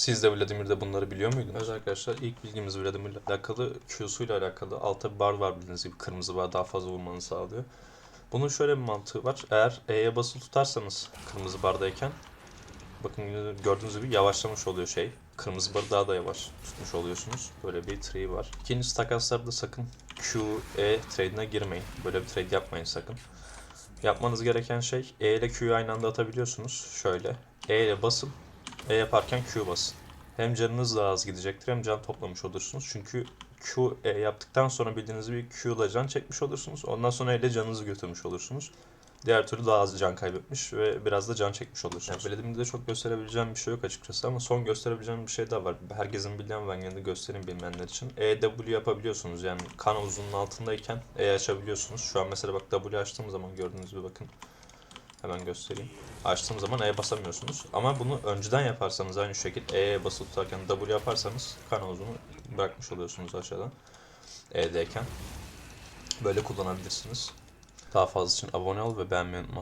Siz de Vladimir'de bunları biliyor muydunuz? Evet arkadaşlar ilk bilgimiz Vladimir'le alakalı Q'suyla alakalı. Altta bir bar var bildiğiniz gibi kırmızı bar daha fazla vurmanı sağlıyor. Bunun şöyle bir mantığı var. Eğer E'ye basılı tutarsanız kırmızı bardayken bakın gördüğünüz gibi yavaşlamış oluyor şey. Kırmızı barı daha da yavaş tutmuş oluyorsunuz. Böyle bir trade var. İkincisi takaslarda sakın Q, E trade'ine girmeyin. Böyle bir trade yapmayın sakın. Yapmanız gereken şey E ile Q'yu aynı anda atabiliyorsunuz. Şöyle. E ile basın. E yaparken Q basın. Hem canınız daha az gidecektir hem can toplamış olursunuz. Çünkü Q E yaptıktan sonra bildiğiniz gibi Q ile can çekmiş olursunuz. Ondan sonra ile canınızı götürmüş olursunuz. Diğer türlü daha az can kaybetmiş ve biraz da can çekmiş olursunuz. Yani Vladim'de çok gösterebileceğim bir şey yok açıkçası ama son gösterebileceğim bir şey daha var. Herkesin bildiği ama ben gene de göstereyim bilmeyenler için. EW yapabiliyorsunuz yani kan uzunluğun altındayken E açabiliyorsunuz. Şu an mesela bak W açtığım zaman gördüğünüz gibi bakın. Hemen göstereyim. Açtığım zaman E basamıyorsunuz. Ama bunu önceden yaparsanız aynı şekilde E'ye basılı tutarken W yaparsanız kan uzunu bırakmış oluyorsunuz aşağıdan. E'deyken. Böyle kullanabilirsiniz. Daha fazla için abone ol ve beğenmeyi unutma.